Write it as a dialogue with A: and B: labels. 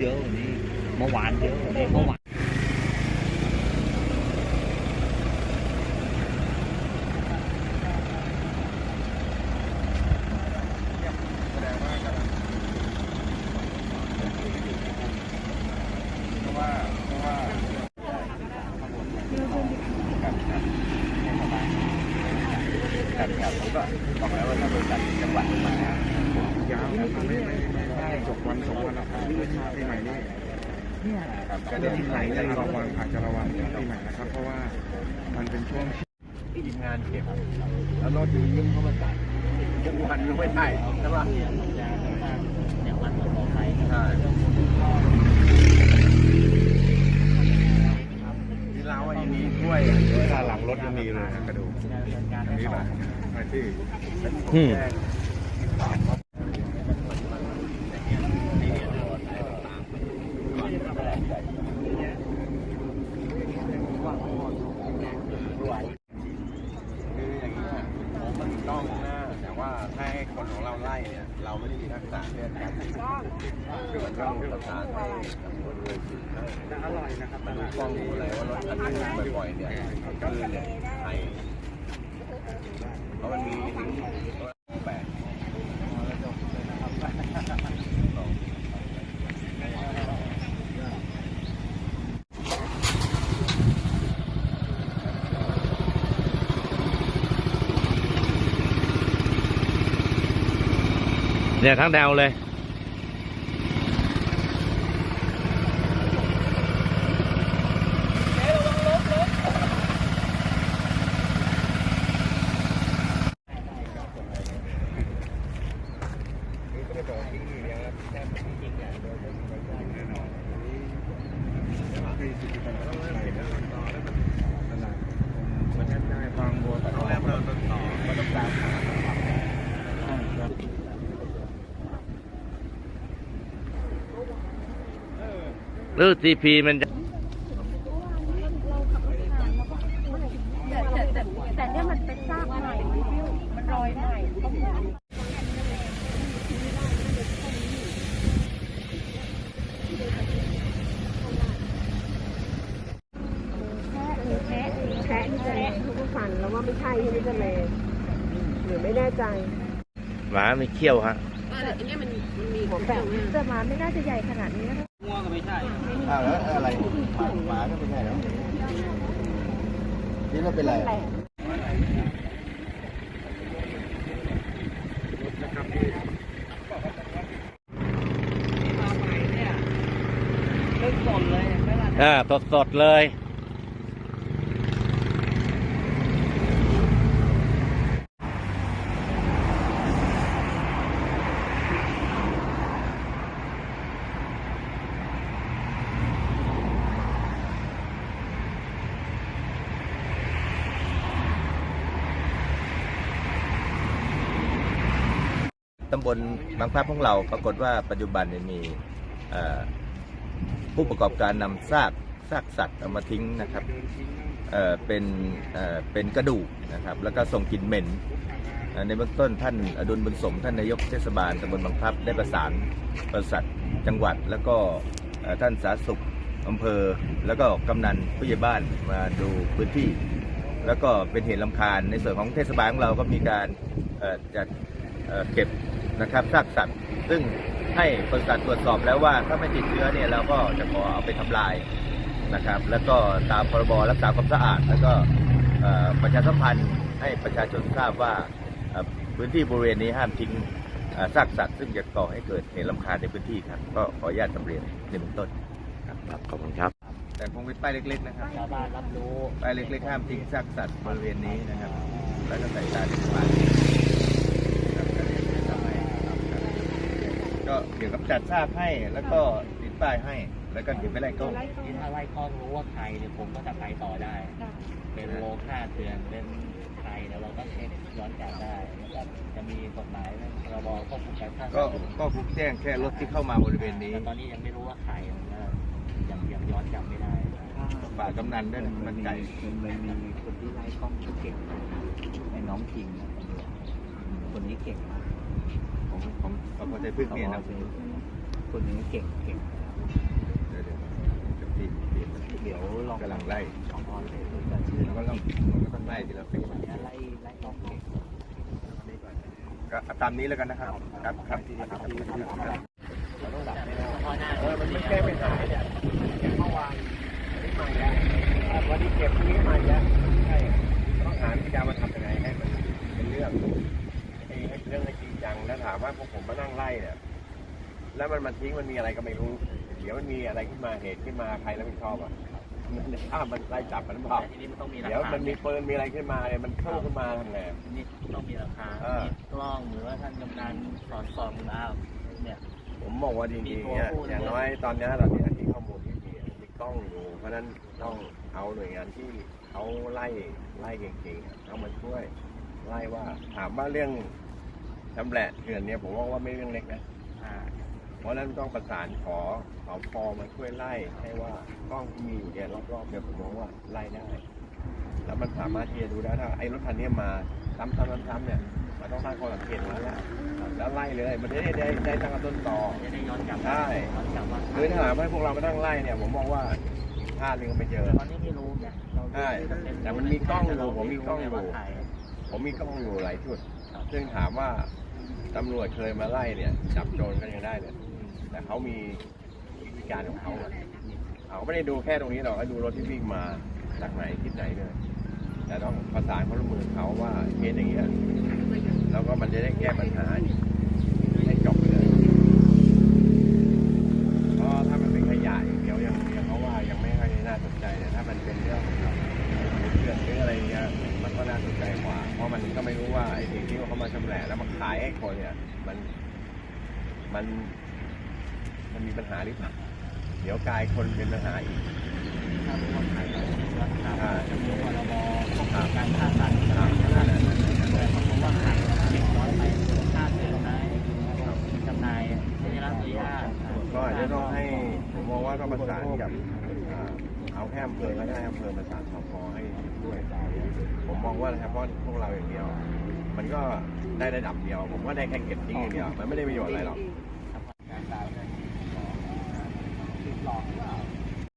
A: เยอะกว่านี้เมื่อวานเยอะกว่านี้เมื่อวาน
B: แสดงว่ากำลังเพราะว่าเพราะว่าครับครับครับครับผมก็บองหวัดมายาวนะไม่ไม่ไม่ไม่จบวันสองวันนะครับปีใหม่นี่ครับก็เดี๋ยวปีใหม่จะระวังอาจจะระวังปีใหม่นะครับ เพราะว่ามันเป็นช่วงที่ทีมงานเก็บแล้วรถอยู่ยิ้มเข้ามาใส่ทุกวันยังไม่ได้ใช่ปะ
A: อย่างวันต่อไป
B: ใช่ที่เราอะยังมีกล้วยอะด้าหลังรถยังมีเลยนะกระดูกอันนี้แหละไอ้ที่
A: อืม
B: คืออย่างนี้ย กล้องหน้าแต่ว่าถ้าให้คนของเราไล่เนี่ย เราไม่ได้มีทักษะเรื่องการคือมันต้องประสานให้ตำรวจเลยสืบให้อร่อยนะครับดูกล้องดูอะไรว่ารถคันนี้บ่อยๆเนี่ยคือเนี่ยไทยเพราะมันมีถึงแปด
A: เนี่ยทั้งแนวเลย
B: มันแทบได้ฟังบัวต้องแรกเราต้องต่อก็ต้องตามหา
A: หรือทีพีมันจะ
C: แต่แต่แต่แต่เนี่ยมันเป็นซากใหม่มันรอยใหม่ต้องแพะแพะนี่จะทุกฝันแล้วว่าไม่ใช่ใช่ไหมจะเลยหรือไม่แน่ใจ
A: หมาไม่เขี้ยวฮะ
C: หัวแปะจะมาไม่น่าจะใหญ่ขนาดนี้นะ
B: อ้าวแล้วอะไรหมาหมาก็ไม่ใช่แล้วนี่เราเป็นไร
C: แปะ
A: อ่าสดสดๆเลย
D: ตำบลบางพลับของเราปรากฏว่าปัจจุบันเนี่ยมีผู้ประกอบการนำซากซากสัตว์เอามาทิ้งนะครับเเป็นเเป็นกระดูกนะครับ แล้วก็ส่งกลิ่นเหม็น ในเบื้องต้นท่านอดุลบุญสมท่านนายกเทศบาลตำบลบางพลับได้ประสานบริษัทจังหวัด แล้วก็ท่านสาธารณสุขอำเภอ แล้วก็กำนันผู้ใหญ่บ้านมาดูพื้นที่ แล้วก็เป็นเหตุลำคาญในส่วนของเทศบาลของเราก็มีการจัดเก็บ นะครับซากสัตว์ ซึ่งให้บริษัทตรวจสอบแล้วว่าถ้าไม่ติดเชื้อเนี่ยเราก็จะขอเอาไปทำลายนะครับ แล้วก็ตามพรบรักษาความสะอาด แล้วก็เอ่อประชาสัมพันธ์ให้ประชาชนทราบว่าเอ่อพื้นที่บริเวณนี้ห้ามทิ้งเอ่อซากสัตว์ ซึ่งจะก่อให้เกิดเหตุลำคาญในพื้นที่ครับ ก็ขออนุญาตนำเรียนในเบื้องต้น
A: ครับขอบคุณครับ
D: แต่คงเป็นป้ายเล็กๆนะครับ
A: ชาวบ้านรับรู้
D: ป้ายเล็กๆห้ามทิ้งซากสัตว์บริเวณนี้นะครับ แล้วก็ใส่ตาเทศบาลครับก็เรียนให้ทำให้ครับก็ เกี่ยวกับจัดซากให้ แล้วก็ติดป้ายให้ แล้วก็เก็บไปไล่กล้อง
A: ที่ถ้าไล่กล้องรู้ว่าใครเนี่ยผมก็จะไปต่อได้ เป็นโลค่าเตือนเป็นใครแล้วเราก็เช็คย้อนกลับได้แล้วก็จะมีกฎหมายเรื่องพรบควบคุมการฆ่า
D: ก็
A: สัตว์
D: ก็คุกแจ้งแค่รถที่เข้ามาบริเวณนี้
A: แต่ตอนนี้ยังไม่รู้ว่าใครนะยังยังย้อนจำไม่ได้
D: ฝากกำนันด้วยนะมันไก่
E: มันมีคนที่ไล่กล้องที่เก่งไอ้น้องคิงนะตำรวจคนนี้เก่งมาก
D: ของของสพใจพึ่งเนี่ยนะ
E: คนนี้เก่งเก่งเดี๋ยว
D: จะปิดเ
E: ดี๋ยวลอง
D: กำลังไล่
E: ลองออเลยจะชื่อ
D: เราก็ต้องก็ต้องไล่ทีละเฟส
E: ไล่ไล่กล้องเก็บ
D: ก็ตามนี้แล้วกันนะครับ ครับครับที่ครับ
E: เราต้องดับให้ได้
A: อหน้า
B: เออมันไม่แก้ปัญหาเนี่ยเมื่อวานนี่มาแล้ววันนี้เก็บนี้มาแล้วใช่ต้องหาวิธีการมาทำยังไงให้มันเป็นเรื่องให้ให้เรื่องให้จริงจังแล้ วถามว่าพวกผมมานั่งไล่เนี่ยแล้วมันมาทิ้งมันมีอะไรก็ไม่รู้เดี๋ยวมันมีอะไรขึ้นมาเหตุขึ้นมาใครรับผิดชอบอะมันถ้ามันไล่จับกันหรือเปล่า
A: ทีนี้มันต้องมีหลัก
B: เดี๋ยว
A: ฐาน
B: มันมีปืนมีอะไรขึ้นมาเนี่ยมันเข้าขึ้นมาทำไง
A: นี่ต้องมีหลักฐาน
B: เออ
A: มีกล้องหรือว่าท่านกำนันสอดส่องอ้าวเนี่ย
B: ผมบอกว่าจริงๆเนี่ยอย่างน้อยตอนเนี้ยตอนเนี้ยที่ข้อมูลที่มีอะมีกล้องอยู่ เพราะฉะนั้นต้องเอาหน่วยงานที่เขาไล่ไล่เก่งๆอะเข้ามาช่วยไล่ว่าถามว่าเรื่อง จำแหละเถื่อนเนี่ยผมว่าว่าไม่เรื่องเล็กนะ
A: อ่า
B: เพราะฉะนั้นต้องประสานขอขอพอมาช่วยไล่ให้ว่ากล้องที่มีอยู่เนี่ยรอบๆเนี่ยผมมองว่าไล่ได้ แล้วมันสามารถที่จะดูได้ถ้าไอ้รถคันเนี้ยมาซ้ำๆๆๆเนี่ยมันต้องตั้งข้อสังเกตไว้แล้วแล้วไล่เลย มันจะได้ได้ได้ตั้งแต่ต้นต่อ
A: จะได้ย้อนกลับ
B: ได้
A: ย้อนกลับว่า
B: คือถ้าหากว่าพวกเรามานั่งไล่เนี่ยผมมองว่าพลาดเรื่องไปเจอ
A: ตอนนี้ไม่รู้เนี่ยเรา
B: ใช่ แต่มันมีกล้องอยู่ผมมีกล้องอยู่
A: ว่าถ่าย
B: ผมมีกล้องอยู่หลายจุด ซึ่งถามว่าตำรวจเคยมาไล่เนี่ย จับโจรก็ยังได้เลยแต่เขามีวิธีการของเขาอะเขาไม่ได้ดูแค่ตรงนี้หรอกเขาดูรถที่วิ่งมาจากไหนทิศไหนเลยแต่ต้องประสานข้อมือเขาว่าเคสอย่างเงี้ยแล้วก็มันจะได้แก้ปัญหา ว่าไอ้สิ่งที่เขามาชำแหละแล้วมาขายให้คนเนี่ย มันมัน มันมีปัญหาหรือเปล่าเดี๋ยวกลายคนเป็นปัญหาอีก
A: ถ้ารู้ว่าถ่ายอนกลับ
B: อ่า
A: จะรู้ว่าเรามองการฆ่าสัตว์
B: ครับ
A: แต่เขาบอกว่าถ่ายเด็กน้อยไปฆ่าเสือนายจำนายไม่ได้รับอนุญาต
B: ก็อาจจะต้องให้ผมมองว่าต้องประสานกับอ่า เอาแค่อำเภอก็ได้อำเภอประสานสพให้ช่วยผมมองว่าเฉพาะพวกเราอย่างเดียว มันก็ได้ระดับเดียว ผมว่าได้แค่เก็บทิ้งอย่างเดียว มันไม่ได้ประโยชน์อะไรหรอก